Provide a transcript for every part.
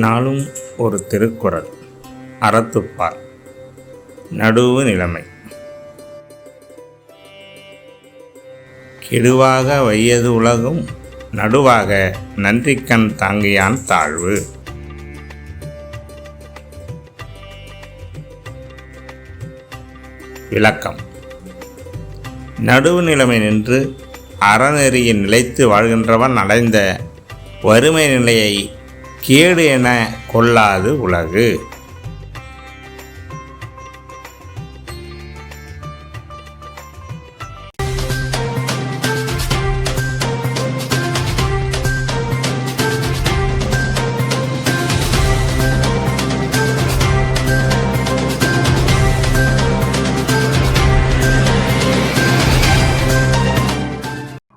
நாளும் ஒரு திருக்குறள். அறத்துப்பால் நடுவு நிலைமை. கெடுவாக வையது உலகும் நடுவாக நன்றிக்கண் தாங்கியான் தாழ்வு. விளக்கம். நடுவு நிலைமை நின்று அறநெறியில் நிலைத்து வாழ்கின்றவன் அடைந்த வறுமை நிலையை கேடு என கொள்ளாது உலகு.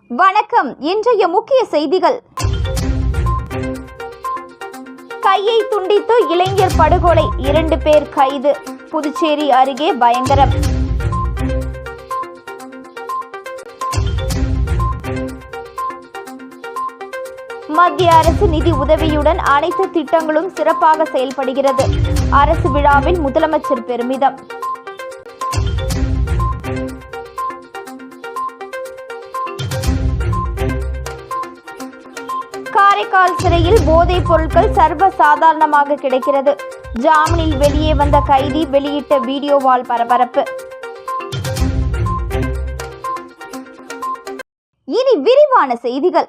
வணக்கம். இன்றைய முக்கிய செய்திகள். கையை துண்டித்து இளைஞர் படுகொலை. இரண்டு பேர் கைது. புதுச்சேரி அருகே பயங்கரம். மத்திய அரசு நிதி உதவியுடன் அனைத்து திட்டங்களும் சிறப்பாக செயல்படுகிறது. அரசு விழாவில் முதலமைச்சர் பெருமிதம். காரைக்கால் சிறையில் போதைப் பொருட்கள் சர்வ சாதாரணமாக கிடைக்கிறது. ஜாமீனில் வெளியே வந்த கைதி வெளியிட்ட வீடியோவால் பரபரப்பு. இனி விரிவான செய்திகள்.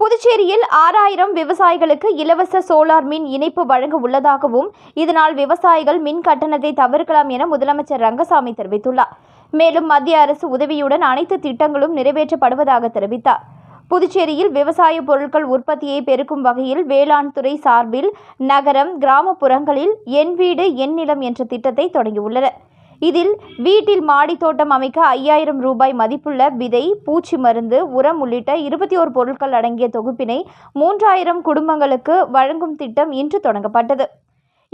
புதுச்சேரியில் ஆறாயிரம் விவசாயிகளுக்கு இலவச சோலார் மின் இணைப்பு வழங்க உள்ளதாகவும் இதனால் விவசாயிகள் மின் கட்டணத்தை தவிர்க்கலாம் என முதலமைச்சர் ரங்கசாமி தெரிவித்துள்ளார். மேலும் மத்திய அரசு உதவியுடன் அனைத்து திட்டங்களும் நிறைவேற்றப்படுவதாக தெரிவித்தார். புதுச்சேரியில் விவசாய பொருட்கள் உற்பத்தியை பெருக்கும் வகையில் வேளாண் துறை சார்பில் நகரம் கிராமப்புறங்களில் என் வீடு என் நிலம் என்ற திட்டத்தை தொடங்கியுள்ளனர். இதில் வீட்டில் மாடித் தோட்டம் அமைக்க ஐயாயிரம் ரூபாய் மதிப்புள்ள விதை பூச்சி மருந்து உரம் உள்ளிட்ட இருபத்தி ஓர் பொருட்கள் அடங்கிய தொகுப்பினை மூன்றாயிரம் குடும்பங்களுக்கு வழங்கும் திட்டம் இன்று தொடங்கப்பட்டது.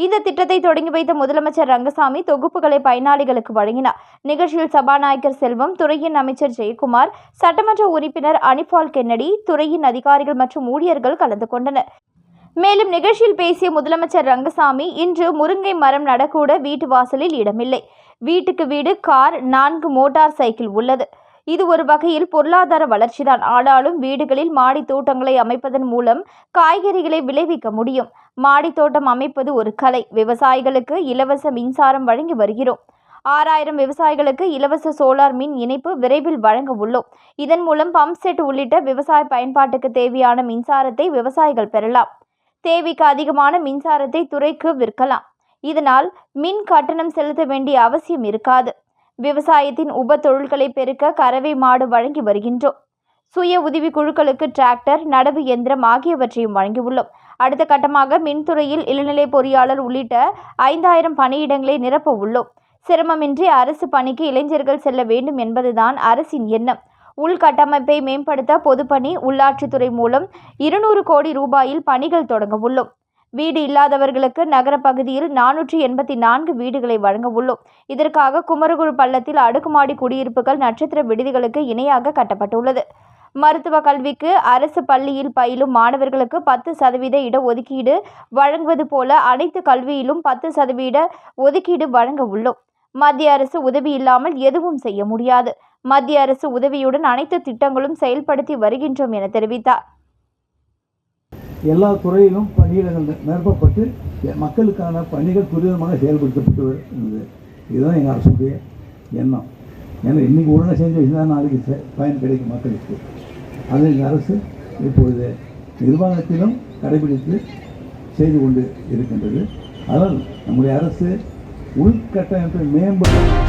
இந்த திட்டத்தை தொடங்கி வைத்த முதலமைச்சர் ரங்கசாமி தொகுப்புகளை பயனாளிகளுக்கு வழங்கினார். நிகழ்ச்சியில் சபாநாயகர் செல்வம் துறையின் அமைச்சர் ஜெயக்குமார் சட்டமன்ற உறுப்பினர் அனிபால் கென்னடி துறையின் அதிகாரிகள் மற்றும் ஊழியர்கள் கலந்து கொண்டனர். மேலும் நிகழ்ச்சியில் பேசிய முதலமைச்சர் ரங்கசாமி இன்று முருங்கை மரம் நடக்கூட வீட்டு வாசலில் இடமில்லை. வீட்டுக்கு வீடு கார் நான்கு மோட்டார் சைக்கிள் உள்ளது. இது ஒரு வகையில் பொருளாதார வளர்ச்சிதான். ஆனாலும் வீடுகளில் மாடி தோட்டங்களை அமைப்பதன் மூலம் காய்கறிகளை விளைவிக்க முடியும். மாடி தோட்டம் அமைப்பது ஒரு கலை. விவசாயிகளுக்கு இலவச மின்சாரம் வழங்கி வருகிறோம். ஆறாயிரம் விவசாயிகளுக்கு இலவச சோலார் மின் இணைப்பு விரைவில் வழங்க உள்ளோம். இதன் மூலம் பம்ப் செட் உள்ளிட்ட விவசாய பயன்பாட்டுக்கு தேவையான மின்சாரத்தை விவசாயிகள் பெறலாம். தேவைக்கு அதிகமான மின்சாரத்தை துறைக்கு விற்கலாம். இதனால் மின் கட்டணம் செலுத்த வேண்டிய அவசியம் இருக்காது. விவசாயத்தின் உப தொழில்களை பெருக்க கறவை மாடு வழங்கி வருகின்றோம். சுய உதவி குழுக்களுக்கு டிராக்டர் நடவு இயந்திரம் ஆகியவற்றையும் வழங்கியுள்ளோம். அடுத்த கட்டமாக மின்துறையில் இளநிலை பொறியாளர் உள்ளிட்ட ஐந்தாயிரம் பணியிடங்களை நிரப்ப உள்ளோம். சிரமமின்றி அரசு பணிக்கு இளைஞர்கள் செல்ல வேண்டும் என்பதுதான் அரசின் எண்ணம். உள்கட்டமைப்பை மேம்படுத்த பொதுப்பணி உள்ளாட்சித்துறை மூலம் இருநூறு கோடி ரூபாயில் பணிகள் தொடங்க உள்ளோம். வீடு இல்லாதவர்களுக்கு நகர பகுதியில் நானூற்றி எண்பத்தி நான்கு வீடுகளை வழங்க உள்ளோம். இதற்காக குமரகுரு பள்ளத்தில் அடுக்குமாடி குடியிருப்புகள் நட்சத்திர விடுதிகளுக்கு இணையாக கட்டப்பட்டுள்ளது. மருத்துவ கல்விக்கு அரசு பள்ளியில் பயிலும் மாணவர்களுக்கு பத்து சதவீத இடஒதுக்கீடு வழங்குவது போல அனைத்து கல்வியிலும் பத்து சதவீத ஒதுக்கீடு வழங்க உள்ளோம். மத்திய அரசு உதவி இல்லாமல் எதுவும் செய்ய முடியாது. மத்திய அரசு உதவியுடன் அனைத்து திட்டங்களும் செயல்படுத்தி வருகின்றோம் என தெரிவித்தார். எல்லா துறையிலும் பணியிடங்கள் நிரப்பப்பட்டு மக்களுக்கான பணிகள் துரிதமாக செயல்படுத்தப்பட்டு வருகிறது இதுதான் எங்கள் அரசுடைய எண்ணம். ஏன்னா இன்றைக்கி ஒழுங்காக செஞ்சு வச்சுதான் நாளைக்கு செ- பயன் கிடைக்கும் மக்களுக்கு. அதை எங்கள் அரசு இப்பொழுது நிர்வாகத்திலும் கடைபிடித்து செய்து கொண்டு இருக்கின்றது. அதனால் நம்முடைய அரசு உள்கட்டமைப்பை மேம்படுத்த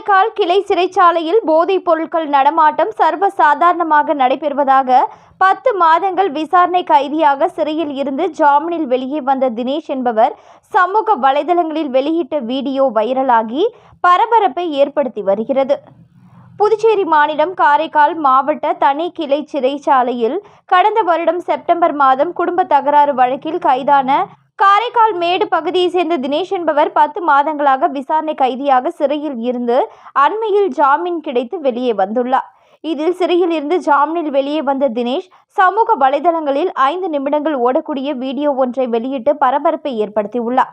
காரைக்கால் கிளை சிறைச்சாலையில் போதைப் பொருட்கள் நடமாட்டம் சர்வ சாதாரணமாக நடைபெறுவதாக பத்து மாதங்கள் விசாரணை கைதியாக சிறையில் இருந்து ஜாமீனில் வெளியே வந்த தினேஷ் என்பவர் சமூக வலைதளங்களில் வெளியிட்ட வீடியோ வைரலாகி பரபரப்பை ஏற்படுத்தி வருகிறது. புதுச்சேரி மாநிலம் காரைக்கால் மாவட்ட தனி கிளை சிறைச்சாலையில் கடந்த வருடம் செப்டம்பர் மாதம் குடும்ப தகராறு வழக்கில் கைதான காரைக்கால் மேடு பகுதியைச் சேர்ந்த தினேஷ் என்பவர் பத்து மாதங்களாக விசாரணை கைதியாக சிறையில் இருந்து அண்மையில் ஜாமீன் கிடைத்து வெளியே வந்துள்ளார். இதில் சிறையில் இருந்து ஜாமீனில் வெளியே வந்த தினேஷ் சமூக வலைதளங்களில் ஐந்து நிமிடங்கள் ஓடக்கூடிய வீடியோ ஒன்றை வெளியிட்டு பரபரப்பை ஏற்படுத்தியுள்ளார்.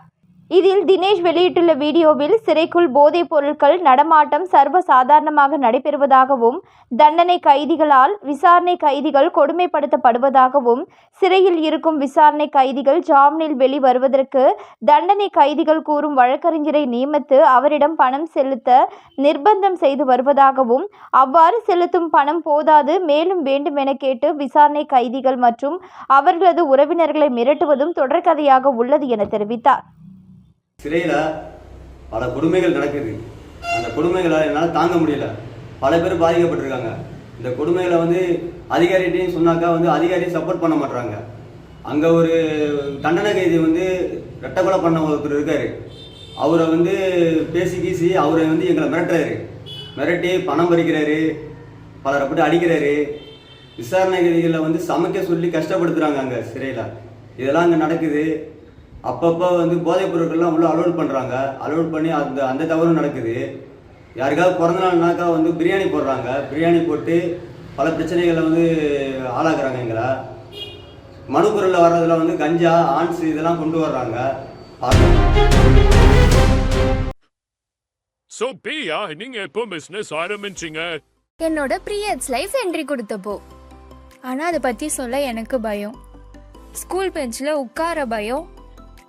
இதில் தினேஷ் வெளியிட்டுள்ள வீடியோவில் சிறைக்குள் போதைப் பொருட்கள் நடமாட்டம் சர்வ சாதாரணமாக நடைபெறுவதாகவும் தண்டனை கைதிகளால் விசாரணை கைதிகள் கொடுமைப்படுத்தப்படுவதாகவும் சிறையில் இருக்கும் விசாரணை கைதிகள் ஜாமீனில் வெளிவருவதற்கு தண்டனை கைதிகள் கூறும் வழக்கறிஞரை நியமித்து அவரிடம் பணம் செலுத்த நிர்பந்தம் செய்து வருவதாகவும் அவ்வாறு செலுத்தும் பணம் போதாது மேலும் வேண்டும் என கேட்டு விசாரணை கைதிகள் மற்றும் அவர்களது உறவினர்களை மிரட்டுவதும் தொடர்கதையாக உள்ளது என தெரிவித்தார். சிறையில் பல கொடுமைகள் நடக்குது. அந்த கொடுமைகளை என்னால் தாங்க முடியல. பல பேர் பாதிக்கப்பட்டிருக்காங்க. இந்த கொடுமைகளை வந்து அதிகாரிகிட்டையும் சொன்னாக்கா வந்து அதிகாரி சப்போர்ட் பண்ண மாட்டுறாங்க அங்கே ஒரு தண்டனை கைதி வந்து ரெட்டை கொலை பண்ண ஒருத்தர் இருக்கார். அவரை வந்து பேசி கீசி அவரை வந்து எங்களை மிரட்டுறாரு. மிரட்டி பணம் பறிக்கிறாரு. பலரை போட்டு அடிக்கிறாரு. விசாரணை கைதிகளை வந்து சமைக்க சொல்லி கஷ்டப்படுத்துகிறாங்க அங்கே சிறையில். இதெல்லாம் அங்கே நடக்குது. அப்பப்போ வந்து போதைப் பொருட்கள்லாம் உள்ள அலோட் பண்ணுறாங்க அலோட் பண்ணி அந்த அந்த தவறும் நடக்குது. யாருக்காவது பிறந்த நாள்னாக்கா வந்து பிரியாணி போடுறாங்க. பிரியாணி போட்டு பல பிரச்சனைகளை வந்து ஆளாக்குறாங்க எங்களை. மனுக்குரலில் வர்றதுல வந்து கஞ்சா ஆன்ஸ் இதெல்லாம் கொண்டு வர்றாங்க. சோ பிரியா நீங்க எப்போ பிசினஸ் ஆரம்பிச்சீங்க? என்னோட ப்ரீயட்ஸ் லைஃப் என்ட்ரி கொடுத்தப்போ. ஆனால் அதை பற்றி சொல்ல எனக்கு பயம். ஸ்கூல் பெஞ்சில் உட்கார பயம்.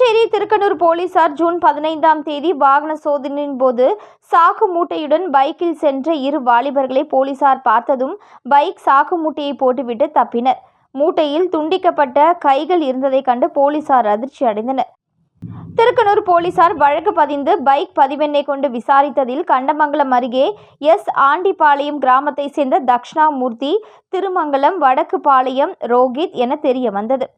புதுச்சேரி திருக்கனூர் போலீசார் ஜூன் பதினைந்தாம் தேதி வாகன சோதனையின் போது சாக்கு மூட்டையுடன் பைக்கில் சென்ற இரு வாலிபர்களை போலீசார் பார்த்ததும் பைக் சாக்கு மூட்டையை போட்டுவிட்டு தப்பினர். மூட்டையில் துண்டிக்கப்பட்ட கைகள் இருந்ததைக் கண்டு போலீசார் அதிர்ச்சி அடைந்தனர். திருக்கனூர் போலீசார் வழக்கு பதிந்து பைக் பதிவெண்ணை கொண்டு விசாரித்ததில் கண்டமங்கலம் அருகே எஸ். ஆண்டிபாளையம் கிராமத்தை சேர்ந்த தக்ஷணாமூர்த்தி திருமங்கலம் வடக்கு பாளையம் ரோஹித் என தெரிய வந்தது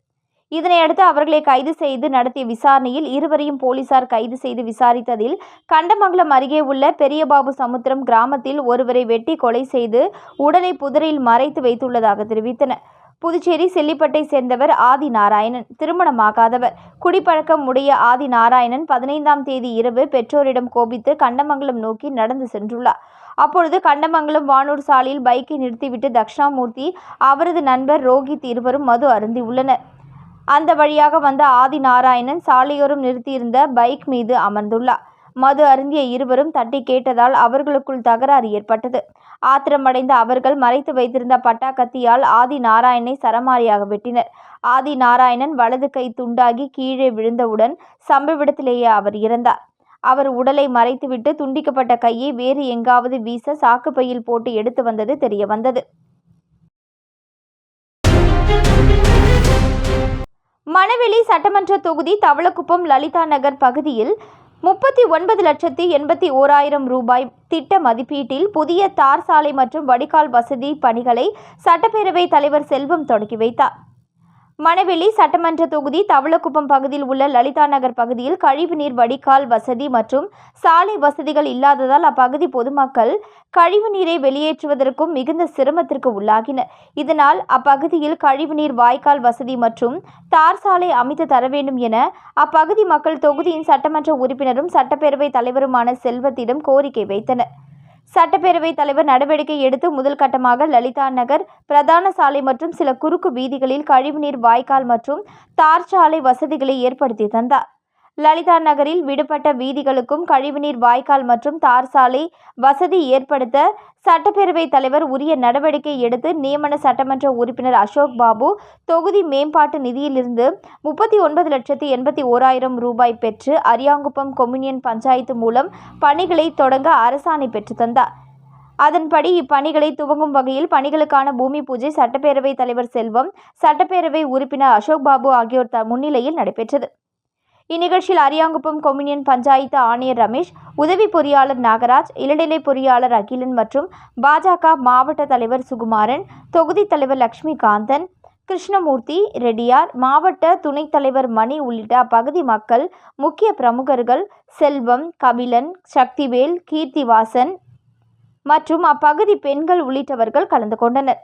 இதனையடுத்து அவர்களை கைது செய்து நடத்திய விசாரணையில் இருவரையும் போலீசார் கைது செய்து விசாரித்ததில் கண்டமங்கலம் அருகே உள்ள பெரியபாபு சமுத்திரம் கிராமத்தில் ஒருவரை வெட்டி கொலை செய்து உடலை புதரில் மறைத்து வைத்துள்ளதாக தெரிவித்தனர் புதுச்சேரி செல்லிப்பட்டை சேர்ந்தவர் ஆதி நாராயணன். திருமணமாகாதவர். குடிப்பழக்கம் உடைய ஆதி நாராயணன் பதினைந்தாம் தேதி இரவு பெற்றோரிடம் கோபித்து கண்டமங்கலம் நோக்கி நடந்து சென்றுள்ளார். அப்பொழுது கண்டமங்கலம் வானூர் சாலையில் பைக்கை நிறுத்திவிட்டு தக்ஷணாமூர்த்தி அவரது நண்பர் ரோஹித் இருவரும் மது அருந்தியுள்ளனர். அந்த வழியாக வந்த ஆதி நாராயணன் சாலையோரம் நிறுத்தியிருந்த பைக் மீது அமர்ந்துள்ளார். மது அருந்திய இருவரும் தட்டி கேட்டதால் அவர்களுக்குள் தகராறு ஏற்பட்டது. ஆத்திரமடைந்த அவர்கள் மறைத்து வைத்திருந்த பட்டா கத்தியால் ஆதி நாராயணனை சரமாரியாக வெட்டினர். ஆதி நாராயணன் வலது கை துண்டாகி கீழே விழுந்தவுடன் சம்பவிடத்திலேயே அவர் இறந்தார். அவர் உடலை மறைத்துவிட்டு துண்டிக்கப்பட்ட கையை வேறு எங்காவது வீச சாக்குப்பையில் போட்டு எடுத்து வந்தது தெரிய வந்தது மணவெளி சட்டமன்ற தொகுதி தவளக்குப்பம் லலிதா நகர் பகுதியில் முப்பத்தி ஒன்பது லட்சத்தி எண்பத்தி ஓராயிரம் ரூபாய் திட்ட மதிப்பீட்டில் புதிய தார் சாலை மற்றும் வடிகால் வசதி பணிகளை சட்டப்பேரவைத் தலைவர் செல்வம் தொடங்கி வைத்தார். மணவெளி சட்டமன்ற தொகுதி தவளக்குப்பம் பகுதியில் உள்ள லலிதா நகர் பகுதியில் கழிவுநீர் வடிகால் வசதி மற்றும் சாலை வசதிகள் இல்லாததால் அப்பகுதி பொதுமக்கள் கழிவுநீரை வெளியேற்றுவதற்கும் மிகுந்த சிரமத்திற்கு உள்ளாகினர். இதனால் அப்பகுதியில் கழிவுநீர் வாய்க்கால் வசதி மற்றும் தார் சாலை அமைத்து தர வேண்டும் என அப்பகுதி மக்கள் தொகுதியின் சட்டமன்ற உறுப்பினரும் சட்டப்பேரவை தலைவருமான செல்வத்திடம் கோரிக்கை வைத்தனர். சட்டப்பேரவைத் தலைவர் நடவடிக்கை எடுத்து முதல் கட்டமாக லலிதா நகர் பிரதான சாலை மற்றும் சில குறுக்கு வீதிகளில் கழிவுநீர் வாய்க்கால் மற்றும் தார் சாலை வசதிகளை ஏற்படுத்தி தந்தார். லலிதா நகரில் விடுபட்ட வீதிகளுக்கும் கழிவுநீர் வாய்க்கால் மற்றும் தார் சாலை வசதி ஏற்படுத்த சட்டப்பேரவைத் தலைவர் உரிய நடவடிக்கை எடுத்து நியமன சட்டமன்ற உறுப்பினர் அசோக் பாபு தொகுதி மேம்பாட்டு நிதியிலிருந்து முப்பத்தி ஒன்பது லட்சத்தி எண்பத்தி ஓராயிரம் ரூபாய் பெற்று அரியாங்குப்பம் கொம்யூனியன் பஞ்சாயத்து மூலம் பணிகளை தொடங்க அரசாணை பெற்று தந்தார். அதன்படி இப்பணிகளை துவங்கும் வகையில் பணிகளுக்கான பூமி பூஜை சட்டப்பேரவைத் தலைவர் செல்வம் சட்டப்பேரவை உறுப்பினர் அசோக் பாபு ஆகியோர் த- முன்னிலையில் நடைபெற்றது. இந்நிகழ்ச்சியில் அரியாங்குப்பம் கொம்யூனியன் பஞ்சாயத்து ஆணையர் ரமேஷ் உதவி பொறியாளர் நாகராஜ் இளநிலை பொறியாளர் அகிலன் மற்றும் பாஜக மாவட்ட தலைவர் சுகுமாரன் தொகுதி தலைவர் லட்சுமிகாந்தன் கிருஷ்ணமூர்த்தி ரெட்டியார் மாவட்ட துணைத் தலைவர் மணி உள்ளிட்ட அப்பகுதி மக்கள் முக்கிய பிரமுகர்கள் செல்வம் கபிலன் சக்திவேல் கீர்த்திவாசன் மற்றும் அப்பகுதி பெண்கள் உள்ளிட்டவர்கள் கலந்து கொண்டனர்.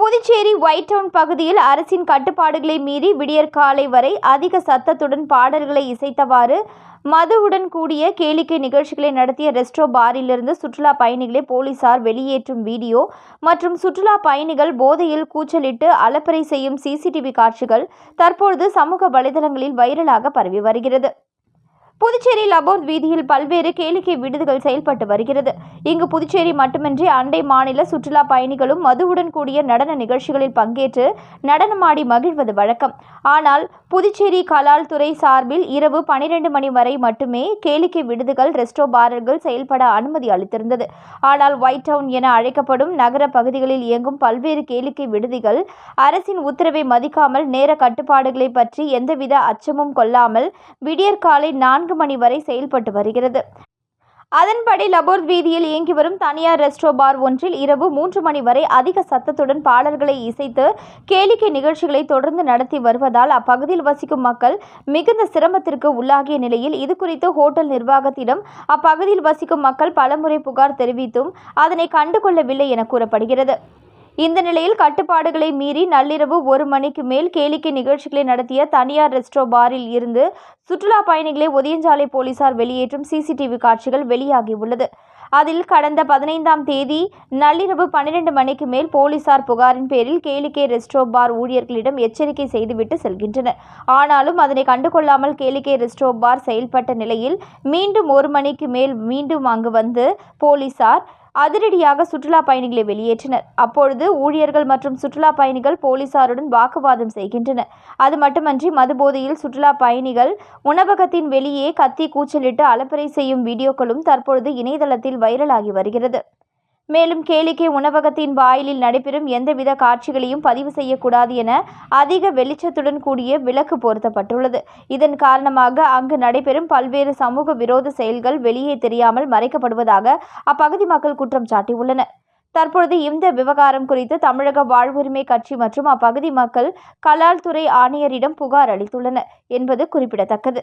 புதுச்சேரி ஒயிட் டவுன் பகுதியில் அரசின் கட்டுப்பாடுகளை மீறி விடியற்காலை வரை அதிக சத்தத்துடன் பாடல்களை இசைத்தவாறு மதுவுடன் கூடிய கேளிக்கை நிகழ்ச்சிகளை நடத்திய ரெஸ்டோ பாரிலிருந்து சுற்றுலா பயணிகளை போலீசார் வெளியேற்றும் வீடியோ மற்றும் சுற்றுலா பயணிகள் போதையில் கூச்சலிட்டு அலப்பறை செய்யும் சிசிடிவி காட்சிகள் தற்பொழுது சமூக வலைதளங்களில் வைரலாக பரவி வருகிறது. புதுச்சேரி லபோர்த் வீதியில் பல்வேறு கேளிக்கை விடுதிகள் செயல்பட்டு வருகிறது. இங்கு புதுச்சேரி மட்டுமின்றி அண்டை மாநில சுற்றுலா பயணிகளும் மதுவுடன் கூடிய நடன நிகழ்ச்சிகளில் பங்கேற்று நடனமாடி மகிழ்வது வழக்கம். ஆனால் புதுச்சேரி கலால் துறை சார்பில் இரவு பனிரெண்டு மணி வரை மட்டுமே கேளிக்கை விடுதிகள் ரெஸ்டோ பார்கள் செயல்பட அனுமதி அளித்திருந்தது. ஆனால் ஒயிட் டவுன் என அழைக்கப்படும் நகர பகுதிகளில் இயங்கும் பல்வேறு கேளிக்கை விடுதிகள் அரசின் உத்தரவை மதிக்காமல் நேர கட்டுப்பாடுகளை பற்றி எந்தவித அச்சமும் கொள்ளாமல் விடியற்காலை நான்கு மணி வரை செயல்பட்டு வருகிறது. அதன்படி லபோர் வீதியில் இயங்கி வரும் தனியார் ரெஸ்டோ பார் ஒன்றில் இரவு மூன்று மணி வரை அதிக சத்தத்துடன் பாடல்களை இசைத்து கேளிக்கை நிகழ்ச்சிகளை தொடர்ந்து நடத்தி வருவதால் அப்பகுதியில் வசிக்கும் மக்கள் மிகுந்த சிரமத்திற்கு உள்ளாகிய நிலையில் இது குறித்து ஹோட்டல் நிர்வாகத்திடம் அப்பகுதியில் வசிக்கும் மக்கள் பலமுறை புகார் தெரிவித்தும் அதனை கண்டுகொள்ளவில்லை என கூறப்படுகிறது. இந்த நிலையில் கட்டுப்பாடுகளை மீறி நள்ளிரவு ஒரு மணிக்கு மேல் கேளிக்கை நிகழ்ச்சிகளை நடத்திய தனியார் ரெஸ்டோ பாரில் இருந்து சுற்றுலா பயணிகளை ஒதியஞ்சாலை போலீசார் வெளியேற்றும் சிசிடிவி காட்சிகள் வெளியாகியுள்ளது. அதில் கடந்த பதினைந்தாம் தேதி நள்ளிரவு பன்னிரண்டு மணிக்கு மேல் போலீசார் புகாரின் பேரில் கேளிக்கை ரெஸ்டோ பார் ஊழியர்களிடம் எச்சரிக்கை செய்துவிட்டு செல்கின்றனர். ஆனாலும் அதனை கண்டுகொள்ளாமல் கேளிக்கை ரெஸ்டோ பார் செயல்பட்ட நிலையில் மீண்டும் ஒரு மணிக்கு மேல் மீண்டும் அங்கு வந்து போலீசார் அதிரடியாக சுற்றுலா பயணிகளை வெளியேற்றினர். அப்பொழுது ஊழியர்கள் மற்றும் சுற்றுலா பயணிகள் போலீசாருடன் வாக்குவாதம் செய்கின்றனர். அது மட்டுமன்றி மதுபோதையில் சுற்றுலா பயணிகள் உணவகத்தின் வெளியே கத்தி கூச்சலிட்டு அலப்பறை செய்யும் வீடியோக்களும் தற்பொழுது இணையதளத்தில் வைரலாகி வருகிறது. மேலும் கேளிக்கை உணவகத்தின் வாயிலில் நடைபெறும் எந்தவித காட்சிகளையும் பதிவு செய்யக்கூடாது என அதிக வெளிச்சத்துடன் கூடிய விளக்கு பொருத்தப்பட்டுள்ளது. இதன் காரணமாக அங்கு நடைபெறும் பல்வேறு சமூக விரோத செயல்கள் வெளியே தெரியாமல் மறைக்கப்படுவதாக அப்பகுதி மக்கள் குற்றம் சாட்டியுள்ளனர். தற்பொழுது இந்த விவகாரம் குறித்து தமிழக வாழ்வுரிமை கட்சி மற்றும் அப்பகுதி மக்கள் கலால் துறை ஆணையரிடம் புகார் அளித்துள்ளனர் என்பது குறிப்பிடத்தக்கது.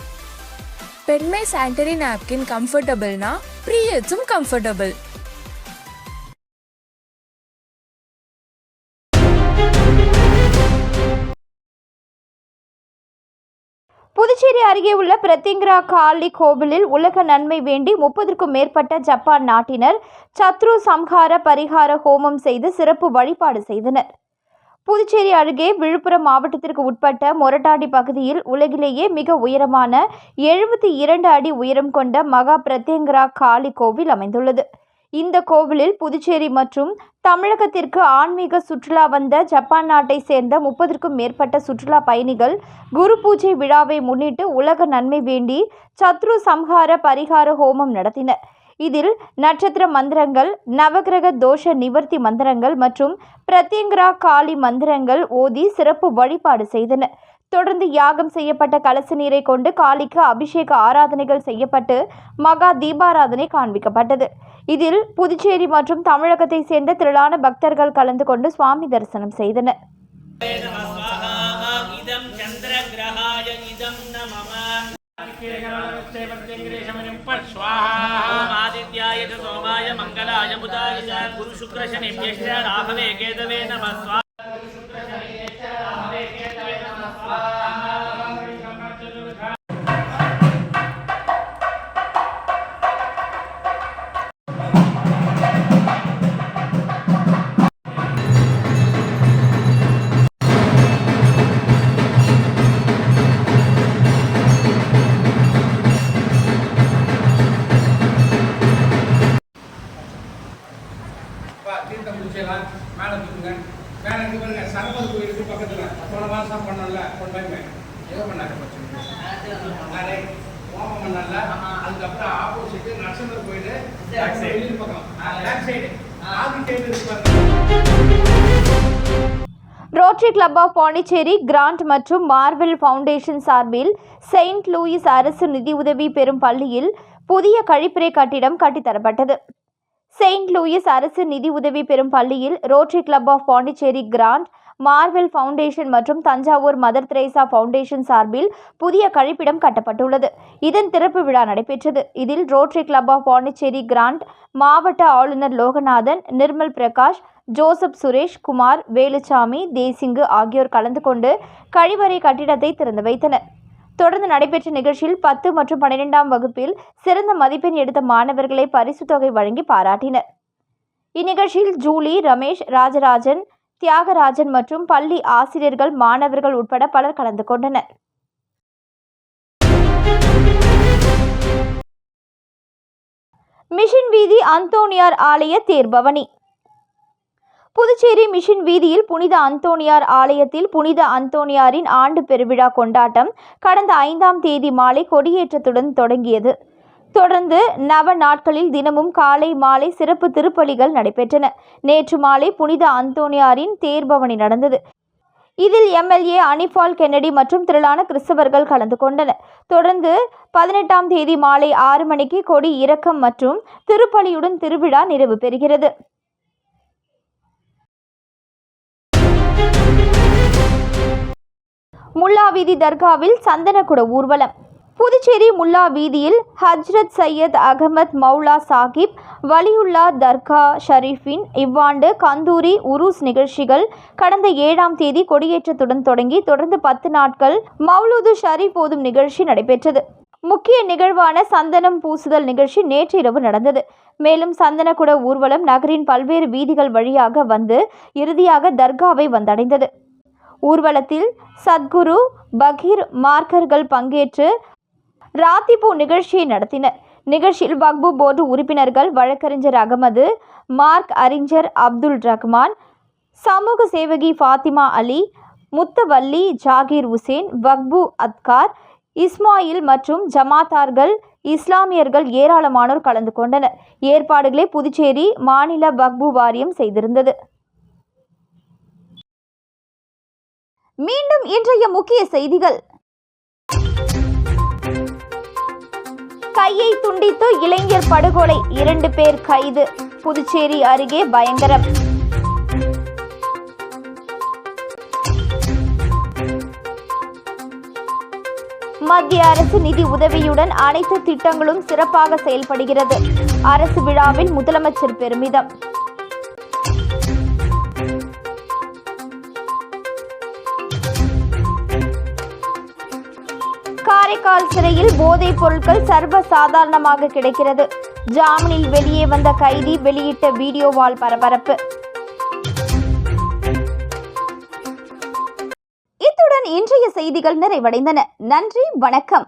பெண்மை சானிட்டரி நாப்கின் கம்ஃபர்டபுள்னா ப்ரீயட்ஸும் கம்ஃபர்டபுள். புதுச்சேரி அருகே உள்ள பிரத்திங்கிரா காளி கோவிலில் உலக நன்மை வேண்டி முப்பதற்கும் மேற்பட்ட ஜப்பான் நாட்டினர் சத்ரு சம்ஹார பரிகார ஹோமம் செய்து சிறப்பு வழிபாடு செய்தனர். புதுச்சேரி அருகே விழுப்புரம் மாவட்டத்திற்கு உட்பட்ட மொரட்டாடி பகுதியில் உலகிலேயே மிக உயரமான எழுபத்தி இரண்டு அடி உயரம் கொண்ட மகா பிரத்யங்கரா காளி கோவில் அமைந்துள்ளது. இந்த கோவிலில் புதுச்சேரி மற்றும் தமிழகத்திற்கு ஆன்மீக சுற்றுலா வந்த ஜப்பான் நாட்டை சேர்ந்த முப்பதற்கும் மேற்பட்ட சுற்றுலா பயணிகள் குரு பூஜை விழாவை முன்னிட்டு உலக நன்மை வேண்டி சத்ரு சம்ஹார பரிகார ஹோமம் நடத்தினர். இதில் நட்சத்திர மந்திரங்கள் நவகிரக தோஷ நிவர்த்தி மந்திரங்கள் மற்றும் பிரத்யங்கரா காளி மந்திரங்கள் ஓதி சிறப்பு வழிபாடு செய்தனர் தொடர்ந்து யாகம் செய்யப்பட்ட கலச நீரை கொண்டு காளிக்கு அபிஷேக ஆராதனைகள் செய்யப்பட்டு மகா தீபாராதனை காண்பிக்கப்பட்டது. இதில் புதுச்சேரி மற்றும் தமிழகத்தை சேர்ந்த திரளான பக்தர்கள் கலந்து கொண்டு சுவாமி தரிசனம் செய்தனர் ఆదిత్యాయ సోమాయ మంగళాయ బుధాయ గురు శుక్ర శని రాహవే కేతవే నమ స్వాహ గురు శుక్ర Rotary club of Pondicherry grand மற்றும் மார்வெல் ஃபவுண்டேஷன் சார்பில் செயின்ட் லூயிஸ் அரசு நிதியுதவி பெறும் பள்ளியில் புதிய கழிப்பறை கட்டிடம் கட்டித்தரப்பட்டது செயின்ட் லூயிஸ் அரசு நிதி உதவி பெறும் பள்ளியில் Rotary club of Pondicherry grand Marvel foundation மற்றும் தஞ்சாவூர் மதர் திரேசா ஃபவுண்டேஷன் சார்பில் புதிய கழிப்பிடம் கட்டப்பட்டுள்ளது. இதன் திறப்பு விழா நடைபெற்றது. இதில் Rotary club of Pondicherry grand மாவட்ட ஆளுநர் லோகநாதன் நிர்மல் பிரகாஷ் ஜோசப் சுரேஷ் குமார் வேலுச்சாமி தேசிங்கு ஆகியோர் கலந்து கொண்டு கழிவறை கட்டிடத்தை திறந்து வைத்தனர். தொடர்ந்து நடைபெற்ற நிகழ்ச்சியில் பத்து மற்றும் பன்னிரெண்டாம் வகுப்பில் சிறந்த மதிப்பெண் எடுத்த மாணவர்களை பரிசு தொகை வழங்கி பாராட்டினர். இந்நிகழ்ச்சியில் ஜூலி ரமேஷ் ராஜராஜன் தியாகராஜன் மற்றும் பள்ளி ஆசிரியர்கள் மாணவர்கள் உட்பட பலர் கலந்து கொண்டனர். மிஷின் வீதி அந்தோனியார் ஆலய தேர்பவனி. புதுச்சேரி மிஷன் வீதியில் புனித அந்தோணியார் ஆலயத்தில் புனித அந்தோணியாரின் ஆண்டு பெருவிழா கொண்டாட்டம் கடந்த ஐந்தாம் தேதி மாலை கொடியேற்றத்துடன் தொடங்கியது. தொடர்ந்து நவ நாட்களில் தினமும் காலை மாலை சிறப்பு திருப்பலிகள் நடைபெற்றன. நேற்று மாலை புனித அந்தோணியாரின் தேர்பவனி நடந்தது. இதில் எம்எல்ஏ அனிபால் கென்னடி மற்றும் திரளான கிறிஸ்தவர்கள் கலந்து கொண்டனர். தொடர்ந்து பதினெட்டாம் தேதி மாலை ஆறு மணிக்கு கொடி இறக்கம் மற்றும் திருப்பலியுடன் திருவிழா நிறைவு பெறுகிறது. முல்லா வீதி தர்காவில் சந்தனக்குட ஊர்வலம். புதுச்சேரி முல்லா வீதியில் ஹஜ்ரத் சையத் அகமத் மௌலா சாஹிப் வலியுல்லா தர்கா ஷரீஃபின் இவ்வாண்டு கந்தூரி உருஸ் நிகழ்ச்சிகள் கடந்த ஏழாம் தேதி கொடியேற்றத்துடன் தொடங்கி தொடர்ந்து பத்து நாட்கள் மௌலூது ஷரீஃப் ஓதும் நிகழ்ச்சி நடைபெற்றது. முக்கிய நிகழ்வான சந்தனம் பூசுதல் நிகழ்ச்சி நேற்று இரவு நடந்தது. மேலும் சந்தனக்குட ஊர்வலம் நகரின் பல்வேறு வீதிகள் வழியாக வந்து இறுதியாக தர்காவை வந்தடைந்தது. ஊர்வலத்தில் சத்குரு பகீர் மார்க்கர்கள் பங்கேற்று ராத்திபு நிகழ்ச்சியை நடத்தினர். நிகழ்ச்சியில் வக்பு போர்டு உறுப்பினர்கள் வழக்கறிஞர் அகமது மார்க் அறிஞர் அப்துல் ரஹ்மான் சமூக சேவகி ஃபாத்திமா அலி முத்தவல்லி ஜாகீர் உசேன் வக்பு அத்கார் இஸ்மாயில் மற்றும் ஜமாத்தார்கள் இஸ்லாமியர்கள் ஏராளமானோர் கலந்து கொண்டனர். ஏற்பாடுகளை புதுச்சேரி மாநில வக்பு வாரியம் செய்திருந்தது. மீண்டும் இன்றைய முக்கிய செய்திகள். கையை துண்டித்து இளைஞர் படுகொலை இரண்டு பேர் கைது புதுச்சேரி அருகே பயங்கரம். மத்திய அரசு நிதி உதவியுடன் அனைத்து திட்டங்களும் சிறப்பாக செயல்படுகிறது. அரசு விழாவில் முதலமைச்சர் பெருமிதம். காரைக்கால் சிறையில் போதைப் பொருட்கள் சர்வ சாதாரணமாக கிடைக்கிறது. ஜாமீனில் வெளியே வந்த கைதி வெளியிட்ட வீடியோவால் பரபரப்பு. இத்துடன் இன்றைய செய்திகள் நிறைவடைந்தன. நன்றி வணக்கம்.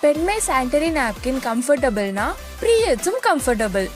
பெண்மை சானிடரி நாப்கின் கம்ஃபர்டபுள்னா ப்ரீயட்ஸும் கம்ஃபர்டபுள்